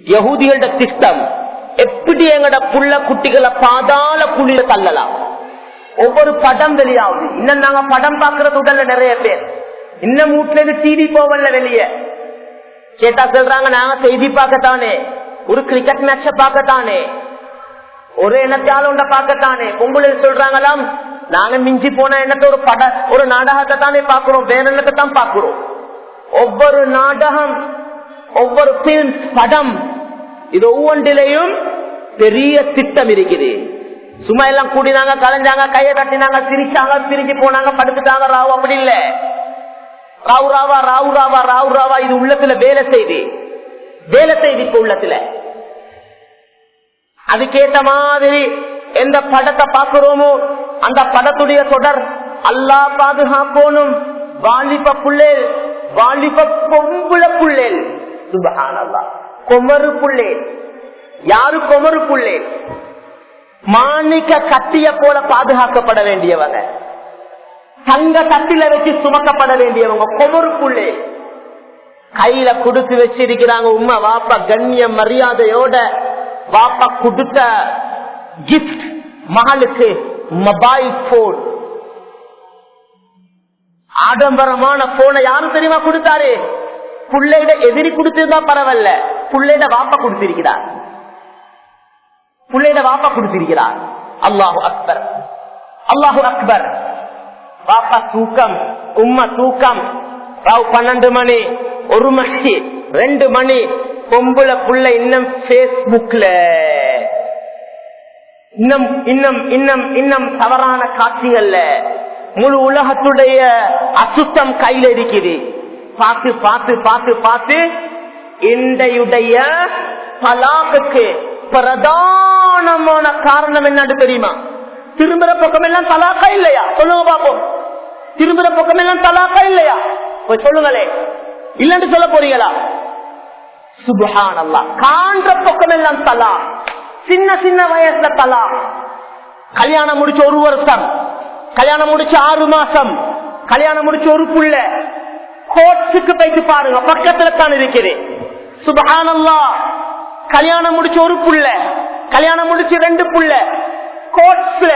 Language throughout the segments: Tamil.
யகுதிகளோட திட்டம் எப்படி எங்கட புள்ள குட்டிகளை பாதாள குழியில தள்ளலாம் ஒவ்வொரு படம் வெளியாகுது இன்னும் நாங்க படம் பாக்குறது உடல்ல நிறைய பேர் இன்னும் வீட்டுல இருந்து டிவி போவல வெளிய கேட்டா சொல்றாங்க நாங்க செய்தி பார்க்கத்தானே ஒரு கிரிக்கெட் மேட்ச பார்க்கத்தானே ஒரு எண்ணத்தால உண்ட பார்க்கத்தானே பொங்கல் சொல்றாங்களாம் நாங்க மிஞ்சி போன எண்ணத்தை ஒரு பட ஒரு நாடகத்தை தானே பாக்குறோம் வேற எண்ணத்தை தான் பாக்குறோம் ஒவ்வொரு நாடகம் ஒவ்வொரு பிலிம்ஸ் படம். இது ஒவ்வொன்றிலையும் பெரிய திட்டம் இருக்குது. சும்மா எல்லாம் கூடினாங்க கலைஞ்சாங்க கையை கட்டினாங்க சிரிச்சாங்க பிரிஞ்சு போனாங்க படுத்துட்டாங்க ராவு அப்படி இல்ல. ராவு ராவா ராவு ராவா ராவு ராவா இது உள்ளத்துல வேலை செய்தி. வேலை செய்தி இப்ப உள்ளத்துல. அதுக்கேத்த மாதிரி எந்த படத்தை பாக்குறோமோ அந்த படத்துடைய தொடர் அல்லா பாதுகாப்போனும் வாலிப புள்ளேல் வாலிப பொம்புல புள்ளேல். சுபஹானல்லா. கொமரு புள்ளேல் யாரு கொமரு மாணிக்க கத்திய போல பாதுகாக்கப்பட வேண்டியவங்க. தங்க கத்தில வச்சு சுமக்கப்பட வேண்டியவங்க கொமரு கையில குடுத்து வச்சிருக்கிறாங்க உமா வாப்பா கண்ணிய மரியாதையோட வாப்பா கொடுத்த கிஃப்ட் மகளுக்கு மொபைல் போன் ஆடம்பரமான போனை யாரும் தெரியுமா கொடுத்தாரு? புள்ளையிட எதிரி கொடுத்திருந்தா பரவாயில்ல புள்ளையிட வாப்பா கொடுத்திருக்கிறார் புள்ளையிட வாப்பா கொடுத்திருக்கிறார் அல்லாஹு அக்பர் அல்லாஹு அக்பர் பாப்பா தூக்கம் உம்மா தூக்கம் ராவ் பன்னெண்டு மணி ஒரு மணி ரெண்டு மணி பொம்புல புள்ள இன்னும் பேஸ்புக்ல இன்னும் இன்னும் இன்னும் இன்னும் தவறான காட்சிகள்ல முழு உலகத்துடைய அசுத்தம் கையில இருக்குது பார்த்து பார்த்து பார்த்து பார்த்து இன்றையுடைய தலாக்குக்கு பிரதானமான காரணம் என்னன்னு தெரியுமா? திரும்புற பக்கம் எல்லாம் தலாக்கா இல்லையா? சொல்லுங்க பாப்போம் திரும்புற பக்கம் எல்லாம் தலாக்கா இல்லையா? சொல்லுங்களே. இல்லன்னு சொல்ல போறீங்களா? சுபஹான் அல்லா காண்ற பக்கம் எல்லாம் தலா சின்ன சின்ன வயசுல தலா கல்யாணம் முடிச்ச ஒரு வருஷம். கல்யாணம் முடிச்ச ஆறு மாசம். கல்யாணம் முடிச்ச ஒரு புள்ள. கோட்ஸுக்கு போயிட்டு பாருங்க. பக்கத்துல தான் இருக்குது. சுபஹான் கல்யாணம் முடிச்ச ஒரு புள்ள. கல்யாணம் முடிச்சு ரெண்டு புள்ள. கோர்ட்ஸ்ல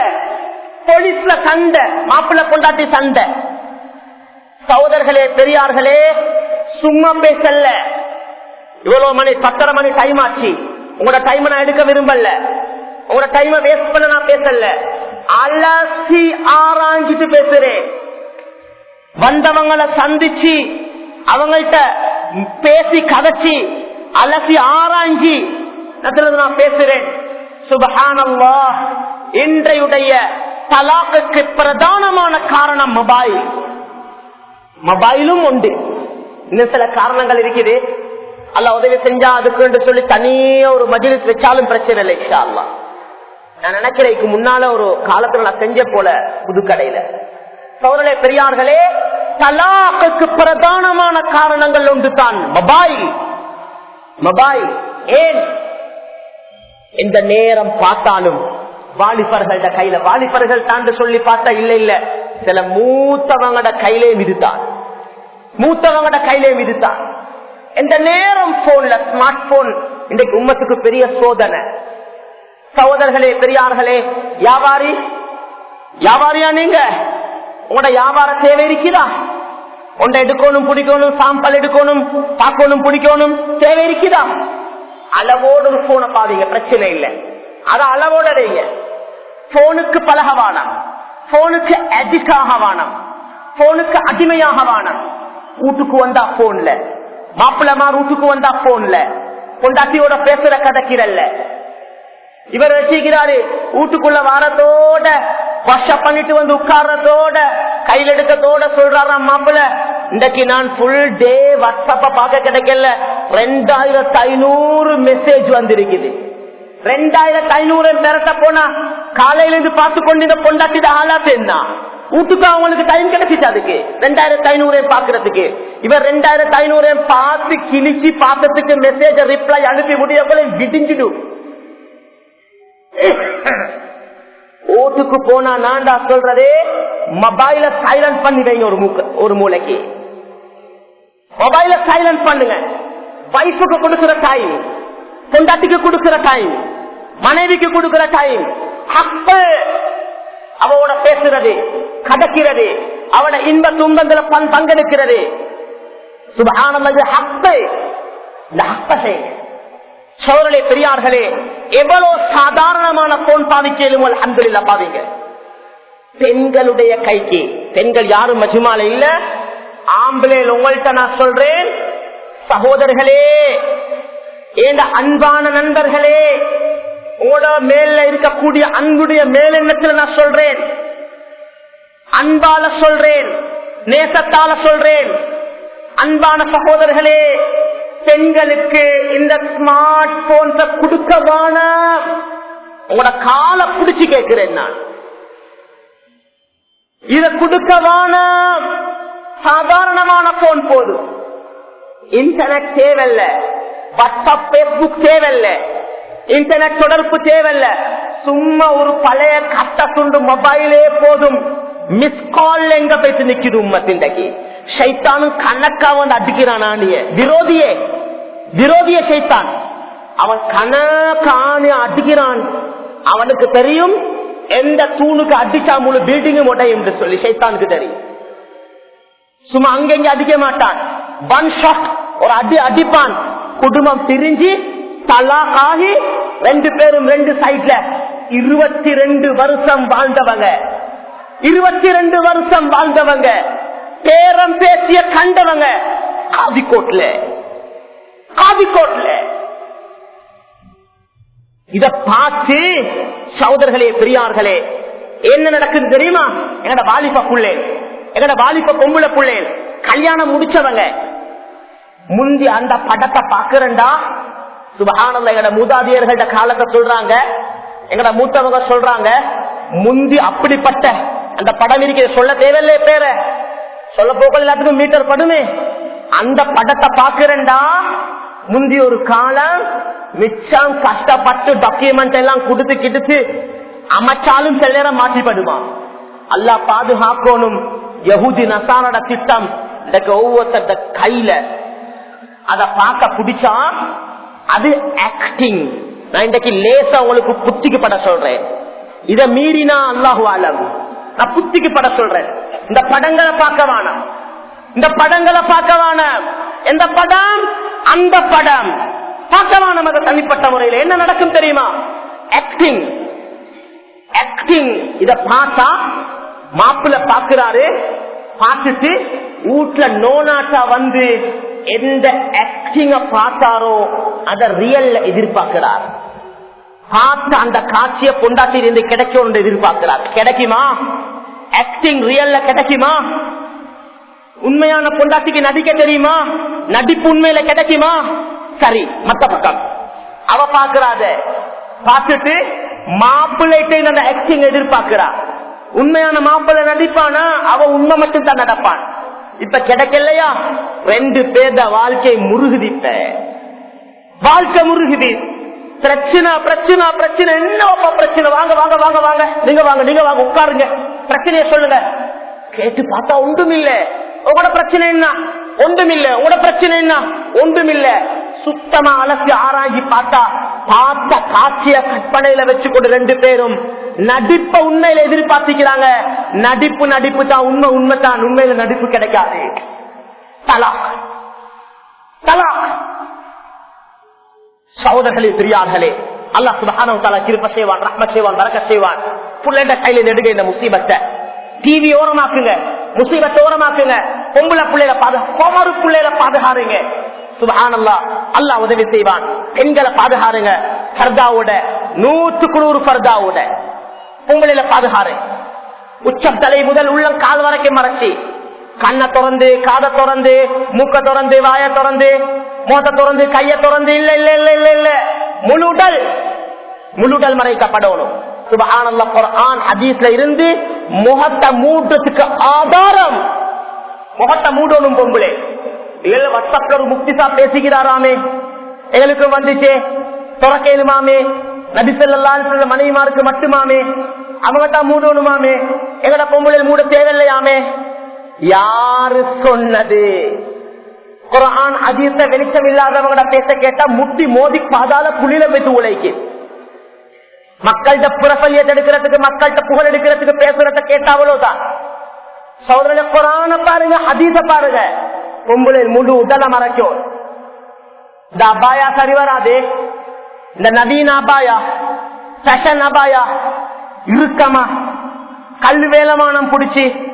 போலீஸ்ல சண்டை. மாப்பிள்ள கொண்டாட்டி சண்டை. சகோதரர்களே பெரியார்களே சும்மா பேசல. இவ்வளவு மணி பத்தரை மணி டைம் ஆச்சு. உங்களோட டைம் நான் எடுக்க விரும்பல. உங்களோட டைம் வேஸ்ட் பண்ண நான் பேசல. அலசி ஆராய்ஞ்சிட்டு பேசுறேன். வந்தவங்களை சந்திச்சு அவங்கள்ட்ட பேசி கதைச்சி அலசி ஆராய்ஞ்சி நான் பேசுறேன். சுபஹானல்லா இன்றையுடைய தலாக்குக்கு பிரதானமான காரணம் மொபைல். மொபைலும் உண்டு. இன்னும் சில காரணங்கள் இருக்குது. அல்ல உதவி செஞ்சா அதுக்கு சொல்லி தனியே ஒரு மஜிலிஸ் வச்சாலும் பிரச்சனை இல்லை இஷா அல்லா நான் நினைக்கிறேன் முன்னால ஒரு காலத்துல நான் செஞ்ச போல புதுக்கடையில. சோழலே பெரியார்களே தலாக்குக்கு பிரதானமான காரணங்கள் ஒன்று தான் மொபைல் மொபைல் ஏன்? எந்த நேரம் பார்த்தாலும் வாலிபர்கள கையில வாலிபர்கள் தாண்டு சொல்லி பார்த்தா இல்ல இல்ல. சில மூத்தவங்கட கையிலே மிதித்தான் மூத்தவங்கட கையிலே மிதித்தான் எந்த நேரம் போன்ல ஸ்மார்ட் போன் இன்றைக்கு உம்மத்துக்கு பெரிய சோதனை. சகோதரர்களே பெரியார்களே வியாபாரி. வியாபாரியா நீங்க? உங்களோட வியாபார தேவை இருக்குதா ஒன்றை எடுக்கணும் பிடிக்கணும் சாம்பல் எடுக்கணும் பார்க்கணும் பிடிக்கணும் தேவை இருக்குதா அளவோடு ஒரு போனை பாவீங்க பிரச்சனை இல்லை. அத அளவோட அடையுங்க. போனுக்கு பழக வானம் போனுக்கு அடிக்ட் வானம் போனுக்கு அடிமையாக வானம் வீட்டுக்கு வந்தா போன்ல மாப்பிள்ளமார் வீட்டுக்கு வந்தா போன்ல கொண்டாட்டியோட பேசுற கதைக்கிறல்ல இவர் வச்சுக்கிறாரு வீட்டுக்குள்ள வாரத்தோட வாஷப் பண்ணிட்டு வந்து உட்கார்றதோட கையில் எடுக்கத்தோட சொல்றாராம் மாப்பிள இன்றைக்கு நான் ஃபுல் டே வாட்ஸ்அப்ப பார்க்க கிடைக்கல. ரெண்டாயிரத்தி ஐநூறு மெசேஜ் வந்திருக்குது. ரெண்டாயிரத்தி ஐநூறு நேரத்தை போனா காலையில இருந்து பார்த்து கொண்டு இந்த பொண்டாட்டிட ஆளாத்து என்ன வீட்டுக்கு அவங்களுக்கு டைம் கிடைச்சிச்சு அதுக்கு. ரெண்டாயிரத்தி ஐநூறு பாக்குறதுக்கு இவர் ரெண்டாயிரத்தி ஐநூறு பார்த்து கிழிச்சு பார்த்ததுக்கு மெசேஜ் ரிப்ளை அனுப்பி முடியவங்களை விடிஞ்சிடும் ஓட்டுக்கு போனா நான்டா சொல்றதே மொபைல சைலண்ட் பண்ணி வைங்க ஒரு மூக்க ஒரு மூளைக்கு. மொபைல சைலண்ட் பண்ணுங்க. வைஃபுக்கு கொடுக்கிற டைம் பொண்டாட்டிக்கு கொடுக்கிற டைம் மனைவிக்கு கொடுக்கிற டைம் அவனோட பேசுறது கடக்கிறது அவன இன்ப துன்பங்களை பங்கெடுக்கிறது. சுபகானது ஹப்பை இந்த ஹக்க செய்யுங்க. சோழர்களே பெரியார்களே எவ்வளவு சாதாரணமான போன் பாவிக்கலும் அன்பில் பாவிங்க. பெண்களுடைய கைக்கு பெண்கள் யாரும் மஜுமால இல்ல. ஆம்பளை உங்கள்கிட்ட நான் சொல்றேன் சகோதரர்களே ஏண்ட அன்பான நண்பர்களே உங்களோட மேல இருக்கக்கூடிய அன்புடைய மேலெண்ணத்துல நான் சொல்றேன். அன்பால சொல்றேன் நேசத்தால சொல்றேன். அன்பான சகோதரர்களே பெண்களுக்கு இந்த ஸ்மார்ட் போன்ஸ கொடுக்கவான? உங்களோட காலை பிடிச்சு கேட்கிறேன் நான். இத கொடுக்கவான? சாதாரணமான போன் போதும். இன்டர்நெட் தேவையில்ல. வாட்ஸ்அப் பேஸ்புக் தேவையில்ல. இன்டர்நெட் தொடர்பு தேவையில்ல. சும்மா ஒரு பழைய கட்ட துண்டு மொபைலே போதும். மிஸ் கால் எங்க பேசி நிக்குது உம்மத்தின்றைக்கு சைத்தானும் கணக்கா வந்து அடிக்கிறானிய விரோதியே. விரோதிய சைத்தான் அவன் கணக்கான அடிக்கிறான். அவனுக்கு தெரியும் எந்த தூணுக்கு அடிச்சா முழு பில்டிங்கும் உடையும் என்று சொல்லி சைத்தானுக்கு தெரியும். சும்மா அங்கெங்க அடிக்க மாட்டான். ஒன் ஷாட் ஒரு அடி அடிப்பான். குடும்பம் பிரிஞ்சு தலா ஆகி ரெண்டு பேரும் ரெண்டு சைட்ல இருபத்தி ரெண்டு வருஷம் வாழ்ந்தவங்க. இருபத்தி ரெண்டு வருஷம் வாழ்ந்தவங்க. பேரம் பேசிய கண்டவங்க காவிக்கோட்ல காவிக்கோட்ல இத பார்த்து சகோதரர்களே பெரியார்களே என்ன நடக்குது தெரியுமா? எங்கட வாலிப புள்ளே எங்கட வாலிப பொம்புல புள்ளே கல்யாணம் முடிச்சவங்க. முந்தி அந்த படத்தை பாக்குறண்டா சுபகானந்த எங்கட மூதாதியர்கள்ட காலத்தை சொல்றாங்க. எங்கட மூத்தவங்க சொல்றாங்க. முந்தி அப்படிப்பட்ட அந்த படம் இருக்க சொல்ல தேவையில்லை பேரை. சொல்ல போக்கள் எல்லாத்துக்கும் மீட்டர் படுமே. அந்த படத்தை பாக்குறேன்டா முந்தி ஒரு காலம் மிச்சம் கஷ்டப்பட்டு டாக்குமெண்ட் எல்லாம் கொடுத்து கிடுத்து அமைச்சாலும் சில நேரம் மாற்றிப்படுவான். அல்லா பாதுகாக்கணும். யகுதி நசானோட திட்டம். இந்த ஒவ்வொருத்த கையில. அத பார்க்க பிடிச்சா அது ஆக்டிங் நான் இன்றைக்கு லேசா உங்களுக்கு புத்திக்கு பட சொல்றேன். இத மீறினா அல்லாஹு ஆலம் நான் புத்திக்கு பட சொல்றேன். இந்த படங்களை பார்க்க வேணாம். இந்த படங்களை பார்க்க வேணாம். எந்த படம்? அந்த படம். பார்க்க வேணாம் அது தனிப்பட்ட முறையில். என்ன நடக்கும் தெரியுமா? ஆக்டிங் ஆக்டிங் இத பார்த்தா மாப்பிள்ள பாக்குறாரு பார்த்துட்டு வீட்டுல நோனாட்டா வந்து எந்த ஆக்டிங்க பார்த்தாரோ அத ரியல்ல எதிர்பார்க்கிறார். பார்த்த அந்த காட்சியை பொண்டாட்டி இருந்து கிடைக்கும் எதிர்பார்க்கிறார். கிடைக்குமா? ஆக்டிங் ரியல்ல கிடைக்குமா? உண்மையான பொண்டாட்டிக்கு நடிக்க தெரியுமா? நடிப்பு உண்மையில கிடைக்குமா? சரி மத்த பக்கம். அவ பாக்குறாத பார்த்துட்டு மாப்பிள்ளைட்டு அந்த ஆக்டிங் எதிர்பார்க்கிறா. உண்மையான மாப்பிள்ளை நடிப்பானா? அவ உண்மை மட்டும் தான் நடப்பான். இப்ப கிடைக்கலையா? ரெண்டு பேர்த வாழ்க்கை முருகுதிப்ப வாழ்க்கை முருகுதி. பிரச்சனை பிரச்சனை பிரச்சனை. என்னப்பா பிரச்சனை? வாங்க வாங்க வாங்க வாங்க. நீங்க வாங்க நீங்க வாங்க உட்காருங்க. பிரச்சனைய சொல்லுங்க. கேட்டு பார்த்தா ஒன்றும் இல்ல உங்களோட பிரச்சனை என்ன? ஒன்றும் இல்ல உங்களோட பிரச்சனை என்ன? ஒன்றும் இல்ல சுத்தமா அலசி ஆராய்ச்சி பார்த்தா பார்த்த காட்சிய கற்பனையில வச்சு கொண்டு ரெண்டு பேரும் நடிப்ப உண்மையில எதிர்பார்த்திக்கிறாங்க. நடிப்பு நடிப்பு தான் உண்மை உண்மை தான். உண்மையில நடிப்பு கிடைக்காது. தலா தலா சகோதரர்களே பெரியார்களே அல்லா சுபஹான கிருப்ப செய்வான் ரஹ்ம செய்வான் வரக்க செய்வான். புள்ளண்ட கையில நெடுங்க இந்த முசீபத்தை. டிவி ஓரமாக்குங்க. முசீபத்தை ஓரமாக்குங்க. பொம்பளை பிள்ளையில பாது கோமரு பிள்ளைல பாதுகாருங்க. சுபஹானல்லா அல்லா உதவி செய்வான். பெண்களை பாதுகாருங்க. பர்தாவோட நூற்றுக்கு நூறு பர்தாவோட பொம்பளையில பாதுகாரு. உச்சம் தலை முதல் உள்ளம் கால் வரைக்கும் மறைச்சி. கண்ணை திறந்து காதை திறந்து மூக்க திறந்து வாய திறந்து மோத்த திறந்து கைய திறந்து இல்ல இல்ல இல்ல இல்ல இல்ல. முழு உடல் முழு உடல் மறைக்கப்படணும். சுபஹானல்ல குர்ஆன் ஹதீஸ்ல இருந்து முகத்தை மூட்டத்துக்கு ஆதாரம். முகத்தை மூடணும் பொம்பளை. இல்ல வாட்ஸ்அப்ல ஒரு முக்திசா பேசுகிறாராமே. எங்களுக்கு வந்துச்சே. துறக்கேலுமாமே நபிசல்லால் மனைவிமாருக்கு மட்டுமாமே. அவங்க தான் மூடணுமாமே. எங்கட பொம்பளை மூட தேவையில்லையாமே. யாரு சொன்னது? குரான் அதிர்ந்த வெளிச்சம் இல்லாதவங்கள பேச கேட்டா முட்டி மோதி பாதாள குளிர வைத்து உழைக்கு. மக்கள்கிட்ட புறப்பலியத்தை எடுக்கிறதுக்கு மக்கள்கிட்ட புகழ் எடுக்கிறதுக்கு பேசுறத கேட்டா அவ்வளவுதான். குரான பாருங்க அதீத பாருங்க. பொம்பளை முழு உடல மறைக்கும். இந்த அபாயா சரி வராது. இந்த நவீன அபாயா ஃபேஷன் அபாயா இறுக்கமா கல்வி வேலமானம் புடிச்சு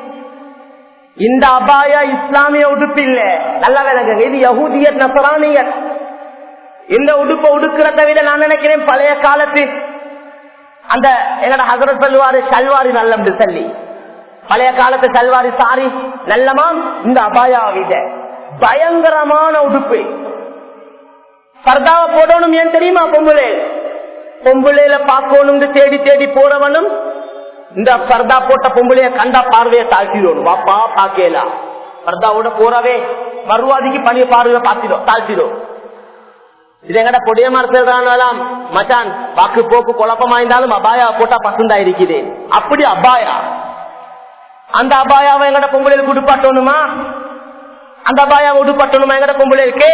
இந்த அபாயா இஸ்லாமிய உடுப்பு இல்ல. நல்லா விளங்குங்க. இது யகுதியர் நசரானியர் இந்த உடுப்பை உடுக்கிறத விட நான் நினைக்கிறேன் பழைய காலத்து அந்த என்னோட ஹசரத் சொல்லுவாரு சல்வாரி நல்லம் சொல்லி. பழைய காலத்து சல்வாரி சாரி நல்லமா? இந்த அபாயா விட. பயங்கரமான உடுப்பு. பர்தாவை போடணும் ஏன் தெரியுமா? பொம்புலே பொம்புளையில பார்க்கணும் தேடி தேடி போறவனும் இந்த பர்தா போட்ட பொம்பளைய கண்டா பார்வையை தாழ்த்திடும் வாப்பா பாக்கலாம் பர்தாவோட போறவே மறுவாதிக்கு பணிய பார்வையை பார்த்திடும் தாழ்த்திடும் இது எங்கட பொடிய மரத்தான் மச்சான் வாக்கு போக்கு குழப்பமா இருந்தாலும் அபாயா போட்டா பசந்தா இருக்குது. அப்படி அபாயா. அந்த அபாயாவை எங்கட பொம்பளையில் உடுப்பாட்டணுமா அந்த அபாயாவை உடுப்பட்டணுமா எங்கட பொம்பளைக்கு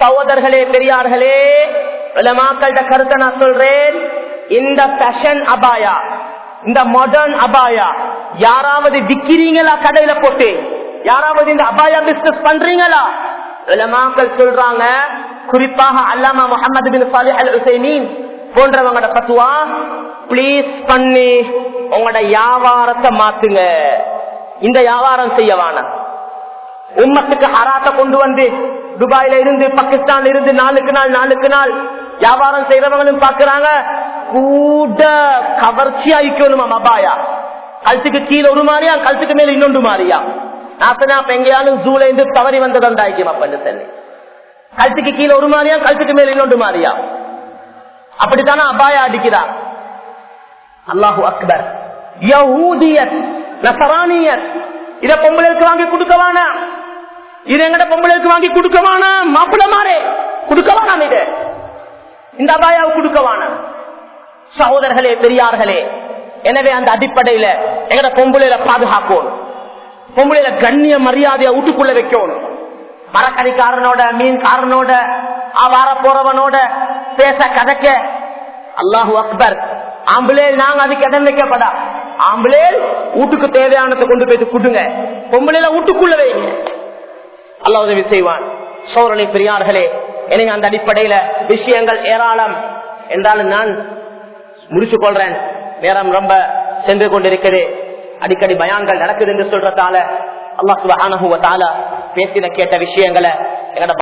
சகோதரர்களே பெரியார்களே மக்கள்கிட்ட கருத்தை நான் சொல்றேன். இந்த ஃபேஷன் அபாயா. இந்த மாடர்ன் அபாயா. யாராவது விக்கிறீங்களா கடையில போட்டு? யாராவது இந்த அபாயா பிசினஸ் பண்றீங்களா? மக்கள் சொல்றாங்க குறிப்பாக அல்லாமா முகமது பின் சாலி அல் ஹுசைனின் போன்றவங்களோட பத்துவா பிளீஸ் பண்ணி உங்களோட வியாபாரத்தை மாத்துங்க. இந்த வியாபாரம் செய்யவான உம்மத்துக்கு அராத்த கொண்டு வந்து துபாயில இருந்து பாகிஸ்தான்ல இருந்து நாளுக்கு நாள் நாளுக்கு நாள் வியாபாரம் செய்யறவங்களும் பாக்குறாங்க. கூட கவர்ச்சியா இருக்கணுமா மபாயா கழுத்துக்கு கீழே ஒரு மாதிரியா கழுத்துக்கு மேல இன்னொன்று மாதிரியா நாசனா எங்கேயாலும் ஜூல இருந்து தவறி வந்ததுண்டாயிக்கும் அப்பன்னு சொல்லி கழுத்துக்கு கீழே ஒரு மாதிரியா கழுத்துக்கு மேல இன்னொன்று மாதிரியா அப்படித்தானே அபாயா அடிக்கிறா அல்லாஹு அக்பர் யஹூதியத் நசரானியத் இத பொம்பளைக்கு வாங்கி கொடுக்கவானா இது எங்கட பொம்பளைக்கு வாங்கி கொடுக்கவானா மாப்பிள்ள மாறே கொடுக்கவானாம் இது இந்த அபாயாவை கொடுக்கவானா சகோதரர்களே பெரியார்களே எனவே அந்த அடிப்படையில எங்கட பொம்புளையில பாதுகாக்கணும். பொம்புளையில கண்ணிய மரியாதையை வீட்டுக்குள்ள வைக்கணும். மரக்கறிக்காரனோட மீன்காரனோட வார போறவனோட பேச கதைக்க. அல்லாஹு அக்பர் ஆம்பளே நாங்க அதுக்கு இடம் வைக்கப்படா? ஆம்பளே வீட்டுக்கு தேவையானதை கொண்டு போய் கொடுங்க. பொம்பளையில வீட்டுக்குள்ள வைங்க. அல்லா உதவி செய்வான். சோழனை பெரியார்களே எனக்கு அந்த அடிப்படையில விஷயங்கள் ஏராளம். என்றாலும் நான் முடிச்சு கொள்றேன் நேரம் ரொம்ப சென்று கொண்டிருக்கிறது. அடிக்கடி பயான்கள் நடக்குது என்று சொல்றதால அல்லாஹ் சுபஹானஹு பேசின கேட்ட விஷயங்களை எங்கட